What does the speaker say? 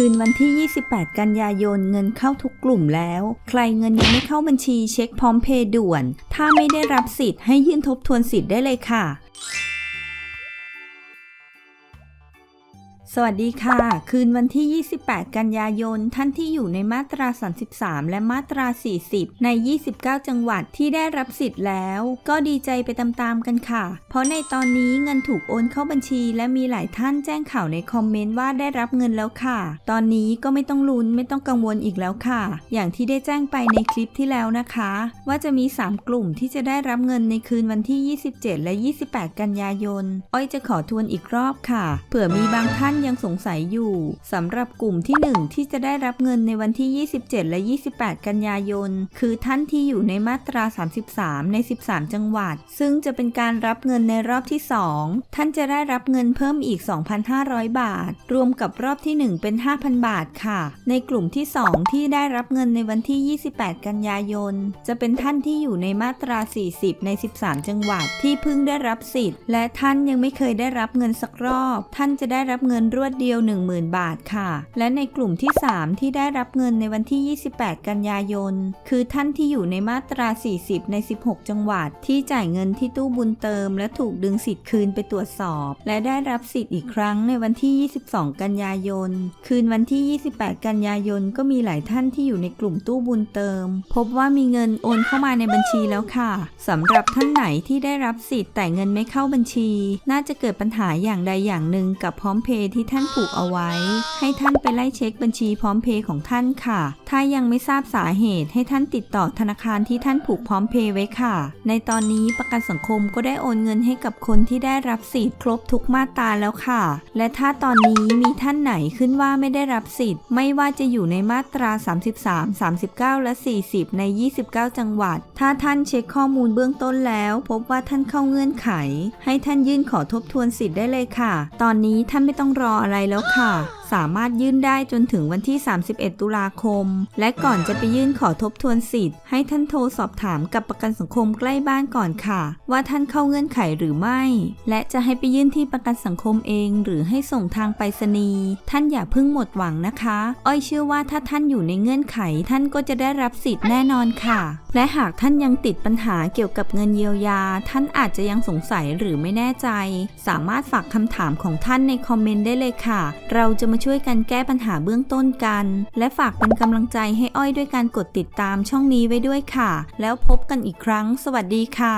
คืนวันที่ 28 กันยายนเงินเข้าทุกกลุ่มแล้ว ใครเงินยังไม่เข้าบัญชีเช็คพร้อมเพย์ด่วน ถ้าไม่ได้รับสิทธิ์ให้ยื่นทบทวนสิทธิ์ได้เลยค่ะ สวัสดีค่ะ คืนวันที่ 28 กันยายน ท่านที่อยู่ในมาตรา 33 และมาตรา 40 ใน 29 จังหวัดที่ได้รับสิทธิ์แล้ว ก็ดีใจไปตามๆกันค่ะ เพราะในตอนนี้เงินถูกโอนเข้าบัญชี และมีหลายท่านแจ้งข่าวในคอมเมนต์ว่าได้รับเงินแล้วค่ะ ตอนนี้ก็ไม่ต้องลุ้นไม่ต้องกังวลอีกแล้วค่ะ อย่างที่ได้แจ้งไปในคลิปที่แล้วนะคะ ว่าจะมี 3 กลุ่มที่จะได้รับเงินในคืนวันที่ 27 และ 28 กันยายน อ้อยจะขอทวนอีกรอบค่ะ เผื่อมีบางท่านยังสงสัยอยู่สำหรับกลุ่มที่ 1 ที่จะได้รับเงินในวันที่ 27 และ 28 กันยายน คือท่านที่อยู่ในมาตรา 33 ใน 13 จังหวัด ซึ่งจะเป็นการรับเงินในรอบที่ 2 ท่านจะได้รับเงินเพิ่มอีก 2,500 บาท รวมกับรอบที่ 1 เป็น 5,000 บาทค่ะ ในกลุ่มที่ 2 ที่ได้รับเงินในวันที่ 28 กันยายน จะเป็นท่านที่อยู่ในมาตรา 40 ใน 13 จังหวัด ที่เพิ่งได้รับสิทธิ์ และท่านยังไม่เคยได้รับเงินสักรอบ ท่านจะได้รับเงินรวดเดียว 10,000 บาทค่ะ และในกลุ่มที่ 3 ที่ได้รับเงินในวันที่ 28 กันยายน คือท่านที่อยู่ในมาตรา 40 ใน 16 จังหวัด ที่จ่ายเงินที่ตู้บุญเติม และถูกดึงสิทธิ์คืนไปตรวจสอบ และได้รับสิทธิ์อีกครั้งในวันที่ 22 กันยายน คืนวันที่ 28 กันยายน ก็มีหลายท่านที่อยู่ในกลุ่มตู้บุญเติม พบว่ามีเงินโอนเข้ามาในบัญชีแล้วค่ะสำหรับท่านไหนที่ได้รับสิทธิ์แต่เงินไม่เข้าบัญชี น่าจะเกิดปัญหาอย่างใดอย่างหนึ่งกับพร้อมเพย์ที่ท่านผูกเอาไว้ ให้ท่านไปไล่เช็คบัญชีพร้อมเพย์ของท่านค่ะ ถ้ายังไม่ทราบสาเหตุให้ท่านติดต่อธนาคารที่ท่านผูกพร้อมเพย์ไว้ค่ะ ในตอนนี้ประกันสังคมก็ได้โอนเงินให้กับคนที่ได้รับสิทธิ์ครบทุกมาตราแล้วค่ะ และถ้าตอนนี้มีท่านไหนขึ้นว่าไม่ได้รับสิทธิ์ ไม่ว่าจะอยู่ในมาตรา 33 39 และ 40 ใน 29 จังหวัด ถ้าท่านเช็คข้อมูลเบื้องต้นแล้ว พบว่าท่านเข้าเงื่อนไข ให้ท่านยื่นขอทบทวนสิทธิ์ได้เลยค่ะ ตอนนี้ท่านไม่ต้องรออะไรแล้วค่ะ สามารถยื่นได้จนถึงวันที่ 31 ตุลาคม และก่อนจะไปยื่นขอทบทวนสิทธิ์ ให้ท่านโทรสอบถามกับประกันสังคมใกล้บ้านก่อนค่ะ ว่าท่านเข้าเงื่อนไขหรือไม่ และจะให้ไปยื่นที่ประกันสังคมเอง หรือให้ส่งทางไปรษณีย์ท่านอย่าเพิ่งหมดหวังนะคะ อ้อยเชื่อว่าถ้าท่านอยู่ในเงื่อนไข ท่านก็จะได้รับสิทธิ์แน่นอนค่ะ และหากท่านยังติดปัญหาเกี่ยวกับเงินเยียวยา ท่านอาจจะยังสงสัยหรือไม่แน่ใจ สามารถฝากคำถามของท่านในคอมเมนต์ได้เลยค่ะ เราจะมาช่วยกันแก้ปัญหาเบื้องต้นกัน และฝากเป็นกำลังใจให้อ้อยด้วยการกดติดตามช่องนี้ไว้ด้วยค่ะ แล้วพบกันอีกครั้ง สวัสดีค่ะ